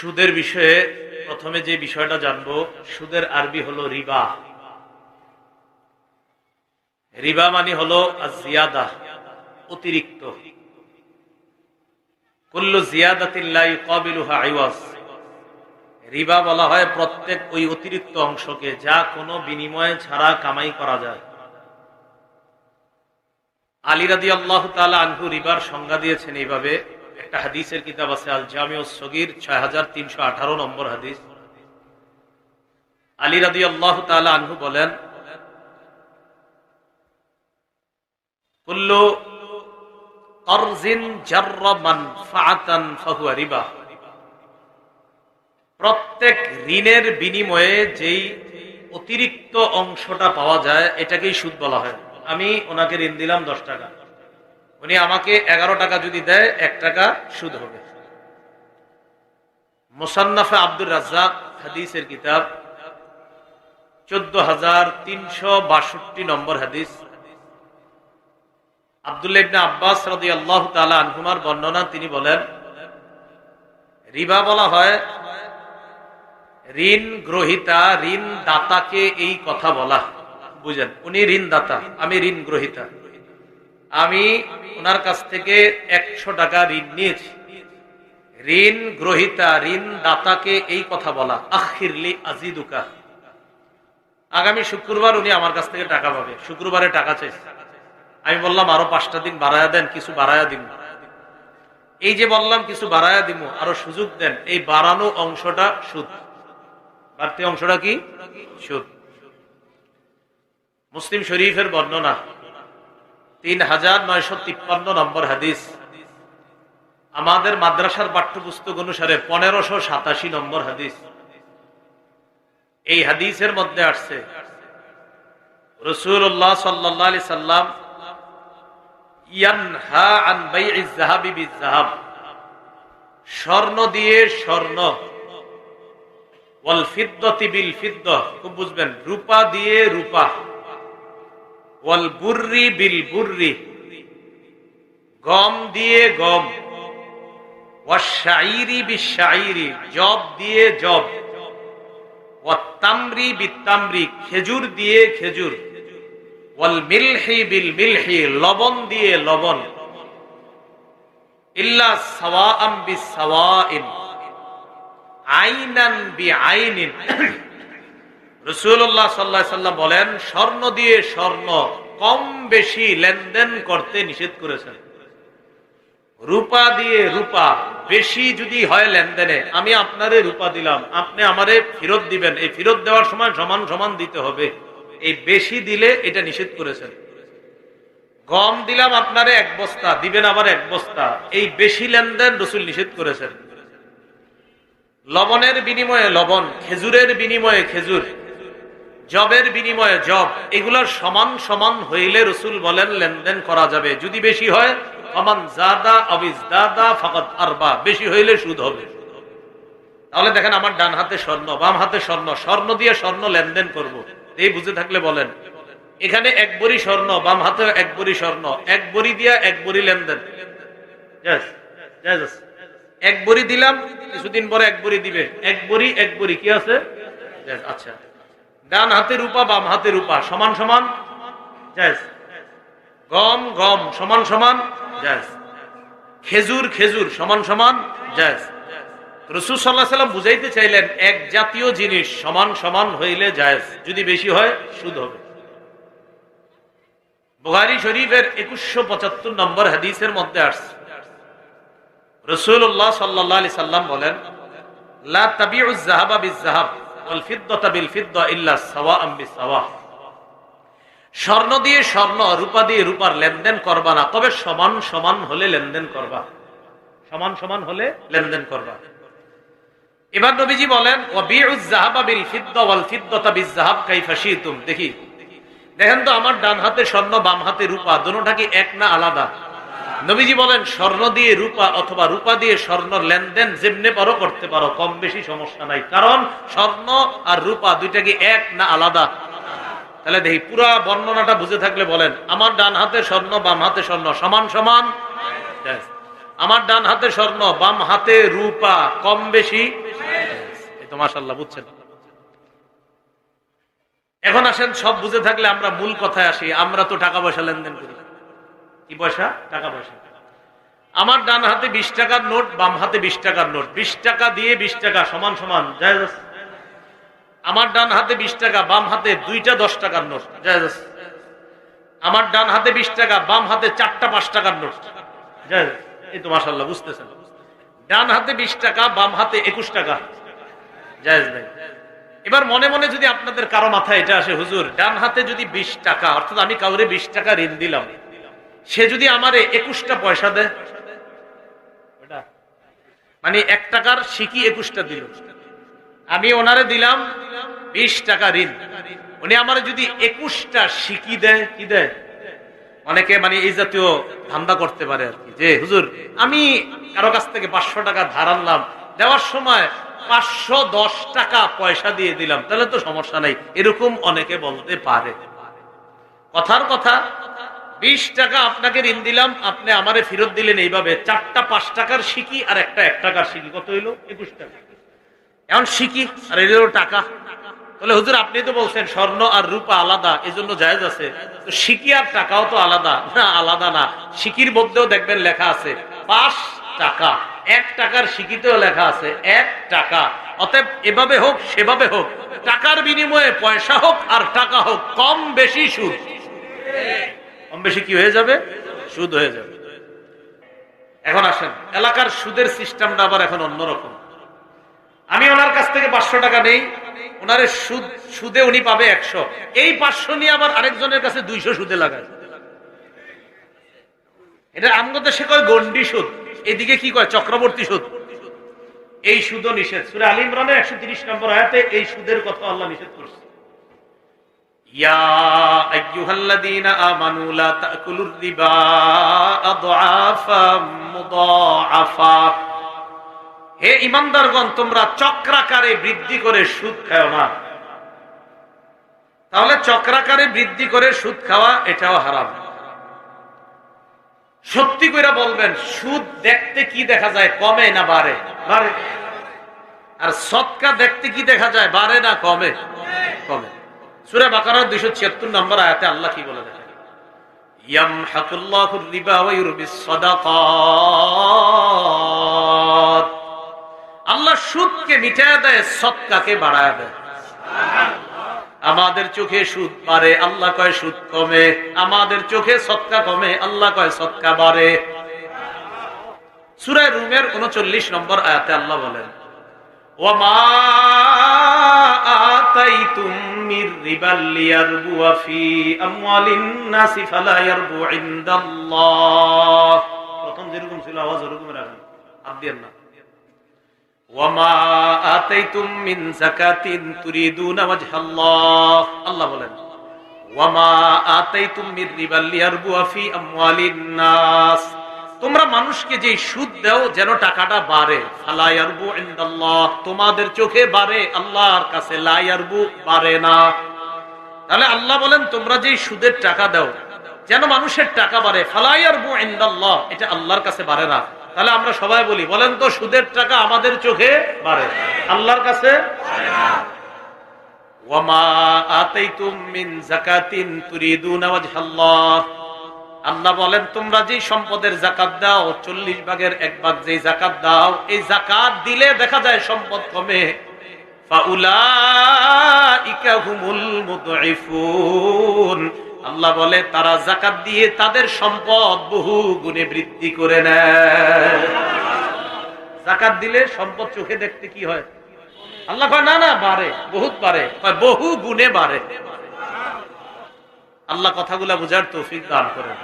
সুদের বিষয়ে প্রথমে যে বিষয়টা জানব, সুদের আরবি হলো রিবা। রিবা মানে হলো জিয়াদা অতিরিক্ত। কুল্লু জিয়াদাতিল্লাই কবিলুহা আইওয়াজ রিবা বলা হয় প্রত্যেক ওই অতিরিক্ত অংশকে, যা কোনো বিনিময় ছাড়া কামাই করা যায়। আলী রাদি আল্লাহ তালা আনহু রিবার সংজ্ঞা দিয়েছেন এইভাবে একটা হাদিসের কিতাব আছে আল জামিউ সগির, ছয় হাজার তিনশো আঠারো নম্বর হাদিস। আলী রাদি আল্লাহ তালা আনহু বলেন প্রত্যেক ঋণের বিনিময়ে যেই অতিরিক্ত অংশটা পাওয়া যায়, এটাকেই সুদ বলা হয়। আমি ওনাকে ঋণ দিলাম দশ টাকা। উনি আমাকে এগারো টাকা যদি দেয়, এক টাকা সুদ হবে। মোসান্নাফে আব্দুর রাজ্জাক হাদিসের কিতাব, চোদ্দ হাজার তিনশো বাষট্টি নম্বর হাদিস। আবদুল্লাহ ইবনে আব্বাস রাদি আল্লাহ তালা আনহুমার বর্ণনা, তিনি বলেন, রিবা বলা হয়, ঋণ গ্রহিতা, ঋণ দাতাকে এই কথা বলা। বুঝেন, উনি ঋণ দাতা আমি ঋণ গ্রহিতা। আমি ওনার কাছ থেকে একশো টাকা ঋণ নিয়েছি। ঋণ গ্রহিতা, ঋণ দাতাকে এই কথা বলা, আখিরলি আজিদুকা। আগামী শুক্রবার উনি আমার কাছ থেকে টাকা পাবে। শুক্রবারে টাকা চাইছে আমি বললাম, আরও পাঁচটা দিন বাড়ায়া দেন, কিছু বাড়ায়া দিব এই যে বললাম, কিছু বাড়ায়া দিব আরও সুযোগ দেন, এই বাড়ানো অংশটা সুদ। বাড়তি অংশটা কি? সুদ। মুসলিম শরীফের বর্ণনা তিন হাজার নয়শো তিপ্পান্ন নম্বর হাদিস। আমাদের মাদ্রাসার পাঠ্যপুস্তক অনুসারে পনেরোশো সাতাশি নম্বর হাদিস। এই হাদিসের মধ্যে আসছে রসুল্লাহ সাল্লি সাল্লাম স্বর্ণ দিয়ে স্বর্ণ খুব বুঝবেন, রূপা দিয়ে রূপা। ওয়াল বুররি বিল বুররি। গম দিয়ে গম। ওয়াশাইরি বিশাইরি জব দিয়ে জব। ওয়াত্তামরি বিত্তামরি খেজুর দিয়ে খেজুর। ওয়াল মিলহি বিল মিলহি, লবণ দিয়ে লবণ। ইল্লা সাওয়াআম বিসাওয়াইন আইনান বি আইনিন। রসুল্লাহ সাল্লাহ সাল্লাম বলেন, স্বর্ণ দিয়ে স্বর্ণ কম বেশি লেনদেন করতে নিষেধ করেছেন। রূপা দিয়ে রূপা বেশি যদি হয় লেনদেনে, আমি আপনারে রূপা দিলাম, আপনি আমারে ফেরত দিবেন, এই ফেরত দেওয়ার সময় সমান সমান দিতে হবে। এই বেশি দিলে এটা নিষেধ করেছেন। গম দিলাম আপনারে এক বস্তা, দিবেন আবার এক বস্তা, এই বেশি লেনদেন রসুল নিষেধ করেছেন। লবণের বিনিময়ে লবণ, খেজুরের বিনিময়ে খেজুর জবের বিনিময়ে জব, এগুলোর সমান সমান হইলে রসুল বলেন, লেনদেন করা যাবে। যদি বেশি হয় দাদা বেশি হইলে সুদ হবে। তাহলে দেখেন আমার ডান হাতে স্বর্ণ, বাম হাতে স্বর্ণ স্বর্ণ দিয়ে স্বর্ণ লেনদেন করব। এই বুঝে থাকলে বলেন, এখানে এক বড়ি স্বর্ণ, বাম হাতে এক বড়ি স্বর্ণ, এক বড়ি দিয়া এক বড়ি লেনদেন. এক বড়ি দিলাম, কিছুদিন পরে এক বড়ি দিবে। এক বড়ি এক বড়ি, কি আছে? আচ্ছা। ডান হাতে রূপা, বাম হাতে রূপা, সমান সমান. গম গম, সমান সমান. খেজুর খেজুর, সমান সমান. রসুল সাল্লাহ সাল্লাম বুঝাইতে চাইলেন, এক জাতীয় জিনিস সমান সমান হইলে জায়েজ, যদি বেশি হয়, সুদ হবে বুহারি শরীফের একুশশো পঁচাত্তর নম্বর হাদিসের মধ্যে আসছে রসুল্লাহ সাল্লাহ সাল্লাম বলেন, লা তাবিউজ জাহাবা বিজ জাহাব স্বর্ণ দিয়ে স্বর্ণ, রূপা দিয়ে রূপার লেনদেন করবা না, তবে সমান সমান হলে লেনদেন করবা। সমান সমান হলে লেনদেন করবা। এবার নবীজি বলেন দেখি, দেখেন তো আমার ডান হাতে স্বর্ণ, বাম হাতে রূপা, দুটোটা কি এক না আলাদা? নবীজি বলেন, স্বর্ণ দিয়ে রূপা অথবা রূপা দিয়ে স্বর্ণ লেনদেন যেমনে পারো করতে পারো, কম বেশি সমস্যা নাই। কারণ স্বর্ণ আর রূপা দুইটা কি এক না আলাদা? তাহলে দেখি, পুরা বর্ণনাটা বুঝে থাকলে বলেন, আমার ডান হাতে স্বর্ণ, বাম হাতে স্বর্ণ, সমান সমান? আমার ডান হাতে স্বর্ণ, বাম হাতে রূপা, কম বেশি? মাসাল্লাহ বুঝছেন? এখন আসেন, সব বুঝে থাকলে আমরা মূল কথায় আসি, আমরা তো টাকা পয়সা লেনদেন করি। কি পয়সা? টাকা পয়সা। আমার ডান হাতে বিশ টাকার নোট, বাম হাতে বিশ টাকার নোট। বিশ টাকা দিয়ে বিশ টাকা, সমান সমান আমার ডান হাতে বিশ টাকা, বাম হাতে দুইটা দশ টাকার নোট আমার ডান হাতে বিশ টাকা, বাম হাতে চারটা পাঁচ টাকার নোট? এই তো মাসাল্লাহ বুঝতেছেন? ডান হাতে বিশ টাকা, বাম হাতে একুশ টাকা, জায়েজ নাই। এবার মনে মনে যদি আপনাদের কারও মাথায় এটা আসে, হুজুর, ডান হাতে যদি বিশ টাকা, অর্থাৎ আমি কাউরে বিশ টাকা ঋণ দিলাম সে যদি আমারে একুশটা পয়সা দেয়? মানে এক টাকার সিকি একুশটা দিল। আমি ওনারে দিলাম বিশ টাকা ঋণ। উনি আমার যদি একুশটা সিকি দেয় কি দেয়? অনেকে মানে এই জাতীয় ধান্দা করতে পারে আর কি। যে হুজুর আমি কারও কাছ থেকে পাঁচশো টাকা ধার আনলাম দেওয়ার সময় পাঁচশো দশ টাকা পয়সা দিয়ে দিলাম তাহলে তো সমস্যা নাই। এরকম অনেকে বলতে পারে। কথার কথা বিশ টাকা আপনাকে ঋণ দিলাম, আপনি আমারে ফেরত দিলেন এইভাবে। চারটা পাঁচ টাকার সিকি আর একটা এক টাকার সিকি। কত হইল? একুশ টাকা। এখন সিকি আর এর টাকা। তাহলে হুজুর, আপনি তো বলছেন স্বর্ণ আর রূপা আলাদা এই জন্য জায়েজ আছে। তো সিকি আর টাকাও তো আলাদা। না আলাদা না। সিকির মধ্যেও দেখবেন লেখা আছে, পাঁচ টাকা। এক টাকার সিকিতেও লেখা আছে, এক টাকা। অতএব এভাবে হোক, সেভাবে হোক। টাকার বিনিময়ে পয়সা হোক আর টাকা হোক, কম বেশি সুদ। কম বেশি কি হয়ে যাবে? সুদ হয়ে যাবে। এখন আসেন, এলাকার সুদের সিস্টেমটা আবার এখন অন্যরকম। আমি ওনার কাছ থেকে পাঁচশো টাকা নেই, ওনারে সুদ, সুদে উনি পাবে একশো। এই পাঁচশো নিয়ে আবার আরেকজনের কাছে দুইশো সুদে লাগায়। এটা আমগতে সে কয় গন্ডি সুদ, এদিকে কি কয় চক্রবর্তী সুদ? এই সুদও নিষেধ। সুরে আলী ইমরানের একশো তিরিশ নম্বর আয়াতে এই সুদের কথা আল্লাহ নিষেধ করছে। হে ইমানদারগণ, তোমরা চক্রাকারে বৃদ্ধি করে সুদ খাও না। তাহলে চক্রাকারে বৃদ্ধি করে সুদ খাওয়া, এটাও হারাম। সত্যি করে বলবেন, সুদ দেখতে কি দেখা যায়, কমে না বাড়ে? বাড়ে। আর সৎকা দেখতে কি দেখা যায়, বাড়ে না, কমে? কমে। সুরা বাকারার দুইশো ছিয়াত্তর নম্বর আয়াতে আল্লাহ কি বলে দেখেন? আল্লাহ সুদকে দেয় সৎকাকে বাড়ায় আমাদের চোখে সুদ বাড়ে, আল্লাহ কয় সুদ কমে। আমাদের চোখে সৎকা কমে, আল্লাহ কয় সৎকা বাড়ে। সুরায় রুমের উনচল্লিশ নম্বর আয়াতে আল্লাহ বলেন ওমা আতাইতুম মির রিবাল লিয়ারবুয়া ফি আমওয়ালিন নাসি ফালা ইয়ারবু ইনদাল্লাহ। প্রথম যেরকম ছিল আওয়াজ, ওরকম রাখেন। হাত দিয়েন না। ওয়ামা আতাইতুম মিন যাকাতিন তুরিদুনা ওয়াজহাল্লাহ। আল্লাহ বলেন, ওয়ামা আতাইতুম মির রিবাল লিয়ারবুয়া ফি আমওয়ালিন নাস। তোমরা মানুষকে যে সুদ দাও, যেন টাকাটা বাড়ে। ফালা ইয়ারবু তোমাদের চোখে বাড়ে, আল্লাহর কাছে লা ইয়ারবু, বাড়ে না। তাহলে আল্লাহ বলেন, তোমরা যে সুদের টাকা দাও, যেন মানুষের টাকা বাড়ে। ফালা ইয়ারবু ইনদাল্লাহ, এটা আল্লাহর কাছে বাড়ে না। তাহলে আমরা সবাই বলি, বলেন তো, সুদের টাকা আমাদের চোখে বাড়ে, আল্লাহর কাছে? ওয়ামা আতাইতুম মিন যাকাতিন তুরিদুনা ওয়াজহাল্লাহ। আল্লাহ বলেন, তোমরা যে সম্পদের জাকাত দাও, চল্লিশ ভাগের এক ভাগ যে জাকাত দাও, এই জাকাত দিলে দেখা যায় সম্পদ কমে। আল্লাহ বলে, তারা জাকাত দিয়ে তাদের সম্পদ বহু গুণে বৃদ্ধি করে নেয়। জাকাত দিলে সম্পদ চোখে দেখতে কি হয়? আল্লাহ না না, বাড়ে, বহুত বাড়ে। বহু গুণে বাড়ে। আল্লাহ কথাগুলা বুঝার তৌফিক দান করেন।